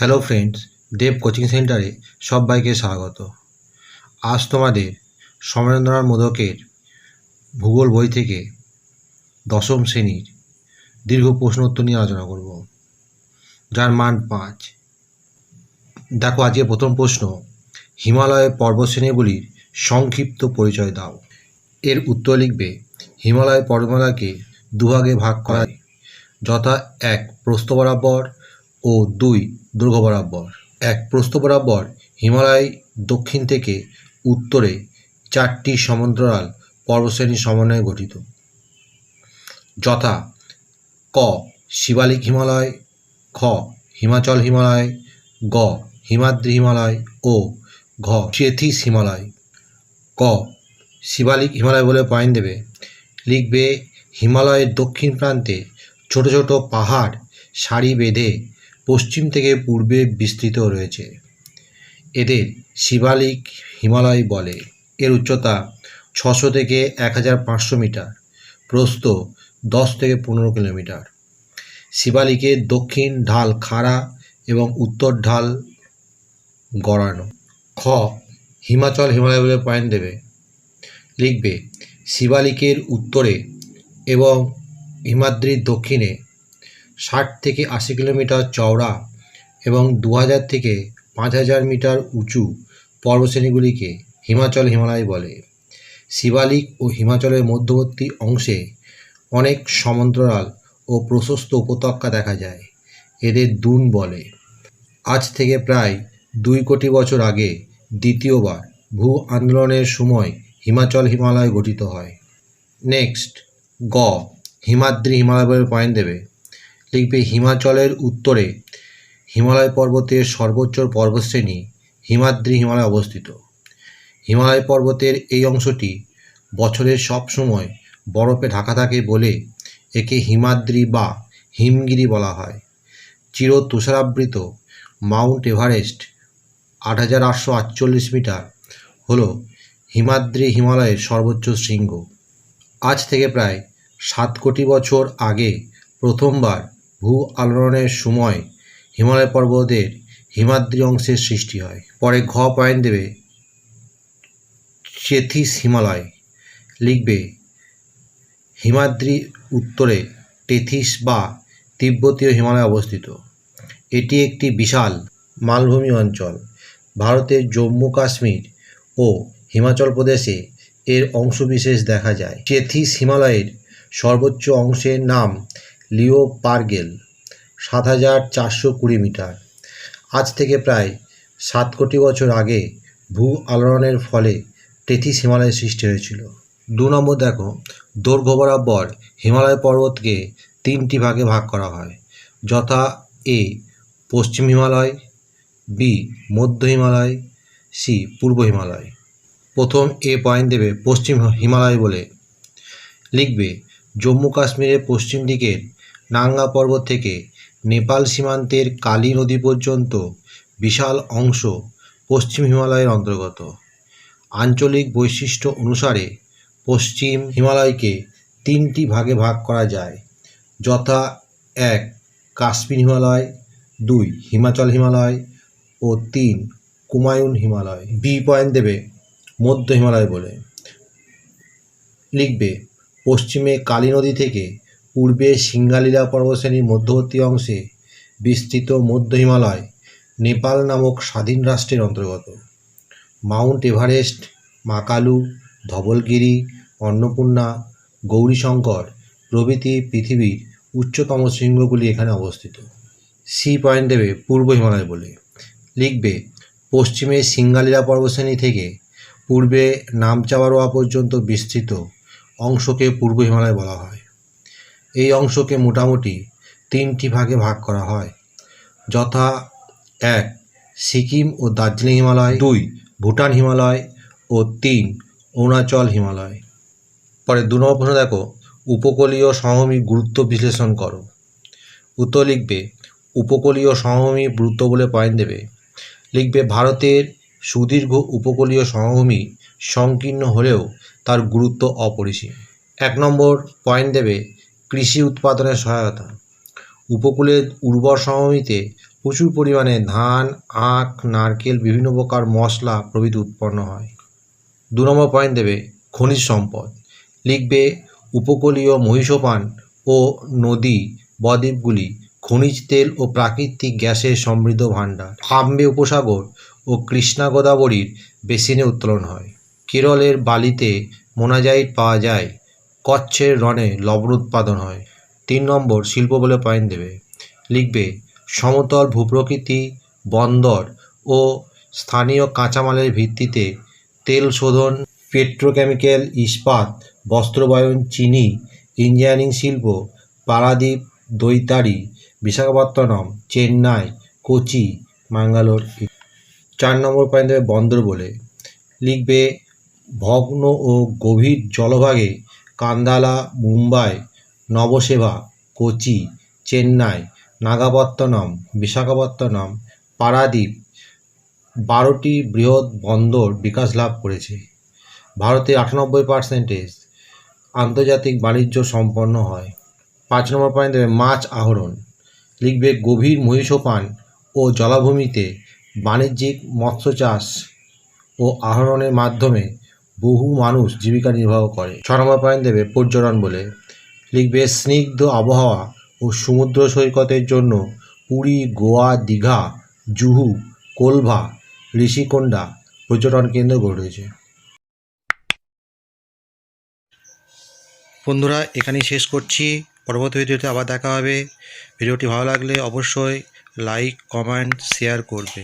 Hello friends দেব coaching সেন্টারে সবাইকে স্বাগত। আজ তোমাদের সমরেন্দ্রনাথ মোদকের ভূগোল বই থেকে দশম শ্রেণির দীর্ঘ প্রশ্নোত্তর নিয়ে আলোচনা করব। যার মান পাঁচ। দেখো আজকে প্রথম প্রশ্ন হিমালয়ের পর্বতশ্রেণীগুলির সংক্ষিপ্ত পরিচয় দাও। এর উত্তর লিখবে, হিমালয় পর্বতমালাকে দুভাগে ভাগ করা যথা এক প্রস্থ বরাবর ও দুই দুর্গ বরাবর। এক প্রস্থ বরাবর হিমালয় দক্ষিণ থেকে উত্তরে চারটি সমান্তরাল পর্বতশ্রেণীর সমন্বয়ে গঠিত। যথা ক শিবালিক হিমালয়, খ হিমাচল হিমালয়, গ হিমাদ্রি হিমালয় ও ঘ চেথিস হিমালয়। ক শিবালিক হিমালয় বলে পয়েন্ট দেবে। লিখবে হিমালয়ের দক্ষিণ প্রান্তে ছোট ছোট পাহাড়, সারি বেঁধে পশ্চিম থেকে পূর্বে বিস্তৃত রয়েছে। এদের শিবালিক হিমালয় বলে। এর উচ্চতা ছশো থেকে এক হাজার পাঁচশো মিটার। প্রস্থ দশ থেকে পনেরো কিলোমিটার। শিবালিকের দক্ষিণ ঢাল খাড়া এবং উত্তর ঢাল গড়ানো। খ, হিমাচল হিমালয় বলে পয়েন্ট দেবে। লিখবে, শিবালিকের উত্তরে এবং হিমাদ্রির দক্ষিণে ষাট থেকে আশি কিলোমিটার চওড়া এবং দু হাজার থেকে পাঁচ হাজার মিটার উঁচু পর্বশ্রেণীগুলিকে হিমাচল হিমালয় বলে। শিবালিক ও হিমাচলের মধ্যবর্তী অংশে অনেক সমান্তরাল ও প্রশস্ত উপত্যকা দেখা যায়, এদের দুন বলে। আজ থেকে প্রায় দুই কোটি বছর আগে দ্বিতীয়বার ভূ আন্দোলনের সময় হিমাচল হিমালয় গঠিত হয়। নেক্সট, গ, হিমাদ্রি হিমালয় পয়েন্ট দেবে। লিখবে হিমাচলের উত্তরে হিমালয় পর্বতের সর্বোচ্চ পর্বতশ্রেণী হিমাদ্রি হিমালয় অবস্থিত। হিমালয় পর্বতের এই অংশটি বছরের সব সময় বরফে ঢাকা থাকে বলে একে হিমাদ্রি বা হিমগিরি বলা হয়। চির তুষারাবৃত মাউন্ট এভারেস্ট আট হাজার আটশো আটচল্লিশ মিটার হল হিমাদ্রি হিমালয়ের সর্বোচ্চ শৃঙ্গ। আজ থেকে প্রায় সাত কোটি বছর আগে প্রথমবার ভূ আলোড়নের সময় হিমালয় পর্বতের হিমাদ্রি অংশের সৃষ্টি হয়। পরে ঘ পয়েন্ট দেবে চেথিস হিমালয়। লিখবে হিমাদ্রি উত্তরে টেথিস বা তিব্বতীয় হিমালয় অবস্থিত। এটি একটি বিশাল মালভূমি অঞ্চল। ভারতের জম্মু কাশ্মীর ও হিমাচল প্রদেশে এর অংশবিশেষ দেখা যায়। চেথিস হিমালয়ের সর্বোচ্চ অংশের নাম লিও পার্গেল সাত হাজার চারশো কুড়ি মিটার। আজ থেকে প্রায় সাত কোটি বছর আগে ভূ আলোড়নের ফলে টেথিস হিমালয়ের সৃষ্টি হয়েছিল। দু নম্বর দেখো, দৈর্ঘ্য বরাবর হিমালয় পর্বতকে তিনটি ভাগে ভাগ করা হয়। যথা এ, পশ্চিম হিমালয়, বি, মধ্য হিমালয়, সি, পূর্ব হিমালয়। প্রথম এ পয়েন্ট দেবে পশ্চিম হিমালয় বলে। লিখবে, জম্মু কাশ্মীরের পশ্চিম দিকের নাঙ্গা পর্বত থেকে নেপাল সীমান্তের কালী নদী পর্যন্ত বিশাল অংশ পশ্চিম হিমালয়ের অন্তর্গত। আঞ্চলিক বৈশিষ্ট্য অনুসারে পশ্চিম হিমালয়কে তিনটি ভাগে ভাগ করা যায়। যথা এক, কাশ্মীর হিমালয়, দুই, হিমাচল হিমালয় ও তিন কুমায়ুন হিমালয়। বি পয়েন্ট দেবে মধ্য হিমালয় বলে। লিখবে, পশ্চিমে কালী নদী থেকে পূর্বে সিঙ্গালীলা পর্বতশ্রেণীর মধ্যবর্তী অংশে বিস্তৃত মধ্য হিমালয়, নেপাল নামক স্বাধীন রাষ্ট্রের অন্তর্গত। মাউন্ট এভারেস্ট, মাকালু, ধবলগিরি, অন্নপূর্ণা, গৌরীশঙ্কর প্রভৃতি পৃথিবীর উচ্চতম শৃঙ্গগুলি এখানে অবস্থিত। সি পয়েন্ট দেবে পূর্ব হিমালয় বলে। লিখবে, পশ্চিমে সিঙ্গালীলা পর্বতশ্রেণী থেকে পূর্বে নামচাওয়ারোয়া পর্যন্ত বিস্তৃত অংশকে পূর্ব হিমালয় বলা হয়। এই অংশকে মোটামুটি তিনটি ভাগে ভাগ করা হয়। যথা এক, সিকিম ও দার্জিলিং হিমালয়। দুই, ভুটান হিমালয়। ও তিন, অরুণাচল হিমালয়। পরে দু নম্বর প্রশ্ন দেখো, উপকূলীয় সমভূমি গুরুত্ব বিশ্লেষণ করো। উত্তর লিখবে, উপকূলীয় সমভূমি গুরুত্ব বলে পয়েন্ট দেবে। লিখবে, ভারতের সুদীর্ঘ উপকূলীয় সমভূমি সংকীর্ণ হলেও তার গুরুত্ব অপরিসীম। এক নম্বর পয়েন্ট দেবে কৃষি উৎপাদনের সহায়তা। উপকূলের উর্বর সমভূমিতে প্রচুর পরিমাণে ধান, আখ, নারকেল বিভিন্ন প্রকার মশলা প্রভৃতি উৎপন্ন হয়। দু নম্বর পয়েন্ট দেবে খনিজ সম্পদ। লিখবে উপকূলীয় মহিষোপান ও নদী বদ্বীপগুলি খনিজ তেল ও প্রাকৃতিক গ্যাসের সমৃদ্ধ ভাণ্ডার। আম্বে উপসাগর ও কৃষ্ণা গোদাবরীর বেসিনে উত্তোলন হয়। কেরলের বালিতে মোনাজাইট পাওয়া যায় কচ্ছের রণে লবণ উৎপাদন হয়। তিন নম্বর, শিল্প বলে পয়েন্ট দেবে। লিখবে, সমতল ভূপ্রকৃতি, বন্দর ও স্থানীয় কাঁচামালের ভিত্তিতে তেল শোধন, পেট্রোকেমিক্যাল ইস্পাত, বস্ত্রবায়ন, চিনি, ইঞ্জিনিয়ারিং শিল্প, পারাদ্বীপ, দৈতারি, বিশাখাপত্তনম, চেন্নাই, কোচি ম্যাঙ্গালোর চার নম্বর পয়েন্ট দেবে বন্দর বলে। লিখবে, ভগ্ন ও গভীর জলভাগে কান্দালা, মুম্বাই নবসেবা কোচি, চেন্নাই, নাগাপত্তনম, বিশাখাপত্তনম, পারাদ্বীপ বারোটি বৃহৎ বন্দর বিকাশ লাভ করেছে। ভারতে আটানব্বই পার্সেন্টেজ আন্তর্জাতিক বাণিজ্য সম্পন্ন হয়। পাঁচ নম্বর পয়েন্ট দেবে মাছ আহরণ। লিখবে গভীর মহিষোপান ও জলাভূমিতে বাণিজ্যিক মৎস্য চাষ ও আহরণের মাধ্যমে বহু মানুষ জীবিকা নির্বাহ করে। পয়েন্ট দেবে পর্যটন বলে। লিখবে, স্নিগ্ধ আবহাওয়া ও সমুদ্র সৈকতের জন্য পুরী, গোয়া, দীঘা, জুহু, কোলভা ঋষিকোণ্ডা পর্যটন কেন্দ্র গড়ে উঠেছে। বন্ধুরা, এখানেই শেষ করছি। পরবর্তী ভিডিওতে আবার দেখা হবে। ভিডিওটি ভালো লাগলে অবশ্যই লাইক, কমেন্ট, শেয়ার করবে।